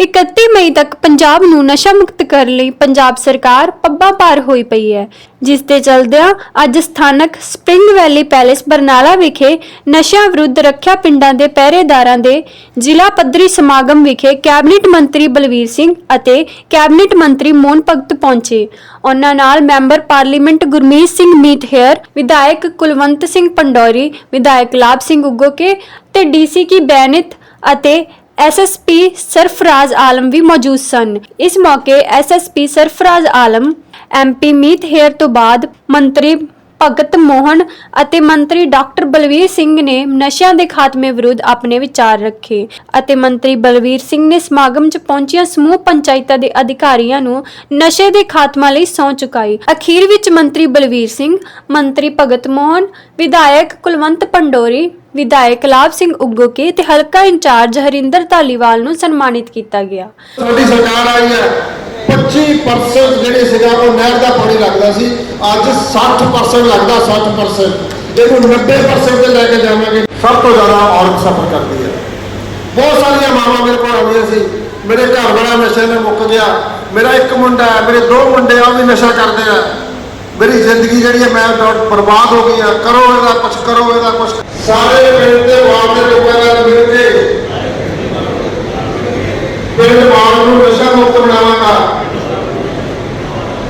31 ਮਈ ਤੱਕ ਪੰਜਾਬ ਨੂੰ ਨਸ਼ਾ ਮੁਕਤ ਕਰਨ ਲਈ ਪੰਜਾਬ ਸਰਕਾਰ ਪੱਬਾਂ ਭਾਰ ਹੋਈ ਪਈ ਹੈ, ਜਿਸ ਦੇ ਚਲਦਿਆਂ ਅੱਜ ਸਥਾਨਕ ਸਪ੍ਰਿੰਗ ਵੈਲੀ ਪੈਲੇਸ ਬਰਨਾਲਾ ਵਿਖੇ ਨਸ਼ਾ ਵਿਰੁੱਧ ਰੱਖਿਆ ਪਿੰਡਾਂ ਦੇ ਪਹਿਰੇਦਾਰਾਂ ਦੇ ਜ਼ਿਲ੍ਹਾ ਪੱਧਰੀ ਸਮਾਗਮ ਵਿਖੇ ਕੈਬਨਿਟ ਮੰਤਰੀ ਬਲਵੀਰ ਸਿੰਘ ਅਤੇ ਕੈਬਨਿਟ ਮੰਤਰੀ ਮੋਹਨ ਭਗਤ ਪਹੁੰਚੇ। ਉਹਨਾਂ ਨਾਲ ਮੈਂਬਰ ਪਾਰਲੀਮੈਂਟ ਗੁਰਮੀਤ ਸਿੰਘ ਮੀਤਹੇਅਰ ਵਿਧਾਇਕ ਕੁਲਵੰਤ ਸਿੰਘ ਪੰਡੋਰੀ, ਵਿਧਾਇਕ ਲਾਭ ਸਿੰਘ ਉਗੋਕੇ ਤੇ ਡੀਸੀ ਕੀ ਬੈਨਿਤ ਅਤੇ ਐਸਐਸਪੀ ਸਰਫਰਾਜ਼ ਆਲਮ ਵੀ ਮੌਜੂਦ ਸਨ। ਇਸ ਮੌਕੇ ਐਸਐਸਪੀ ਸਰਫਰਾਜ਼ ਆਲਮ ਐਮਪੀ ਮੀਤ ਹੇਰ ਤੋਂ ਬਾਅਦ ਮੰਤਰੀ ਭਗਤ ਮੋਹਨ ਅਤੇ ਮੰਤਰੀ ਡਾਕਟਰ ਬਲਵੀਰ ਸਿੰਘ ਨੇ ਨਸ਼ਿਆਂ ਦੇ ਖਾਤਮੇ ਵਿਰੁੱਧ ਆਪਣੇ ਵਿਚਾਰ ਰੱਖੇ ਅਤੇ ਮੰਤਰੀ ਬਲਵੀਰ ਸਿੰਘ ਨੇ ਸਮਾਗਮ 'ਚ ਪਹੁੰਚੀਆਂ ਸਮੂਹ ਪੰਚਾਇਤਾਂ ਦੇ ਅਧਿਕਾਰੀਆਂ ਨੂੰ ਨਸ਼ੇ ਦੇ ਖਾਤਮਾ ਲਈ ਸਹੁੰ ਚੁਕਾਈ। ਅਖੀਰ ਵਿੱਚ ਮੰਤਰੀ ਬਲਵੀਰ ਸਿੰਘ, ਮੰਤਰੀ ਭਗਤ ਮੋਹਨ, ਵਿਧਾਇਕ ਕੁਲਵੰਤ ਪੰਡੋਰੀ, ਵਿਧਾਇਕ ਲਾਭ ਸਿੰਘ ਉਗੋਕੇ ਤੇ ਹਲਕਾ ਇੰਚਾਰਜ ਹਰਿੰਦਰ ਧਾਲੀਵਾਲ ਨੂੰ ਸਨਮਾਨਿਤ ਕੀਤਾ ਗਿਆ। ਸਾਡੀ ਸਰਕਾਰ ਆਈ ਹੈ। 25% ਜਿਹੜੇ ਸੀਗਾ, ਉਹ ਨਹਿਰ ਦਾ ਪਾਣੀ ਲੱਗਦਾ ਸੀ। ਅੱਜ 60% ਲੱਗਦਾ 60% ਜਿਹਨੂੰ 90% ਤੇ ਲੈ ਕੇ ਜਾਵਾਂਗੇ। ਸਭ ਤੋਂ ਜ਼ਿਆਦਾ ਔਰਤ ਸਫਰ ਕਰਦੀ ਹੈ। ਬਹੁਤ ਸਾਰੀਆਂ ਮਾਵਾਂ ਮੇਰੇ ਕੋਲ ਆਉਂਦੀਆਂ ਸੀ। ਮੇਰੇ ਘਰ ਵਾਲਾ ਨਸ਼ੇ ਨਾਲ ਮੁੱਕ ਗਿਆ। ਮੇਰਾ ਇੱਕ ਮੁੰਡਾ ਹੈ, ਮੇਰੇ ਦੋ ਮੁੰਡੇ ਆ, ਉਹ ਵੀ ਨਸ਼ਾ ਕਰਦੇ ਆ। ਮੇਰੀ ਜ਼ਿੰਦਗੀ ਜਿਹੜੀ ਹੈ, ਮੈਂ ਬਰਬਾਦ ਹੋ ਗਈ ਆ ਕਰੋ ਇਹਦਾ ਕੁਝ ਕਰੋ ਇਹਦਾ ਕੁਝ ਸਾਰੇ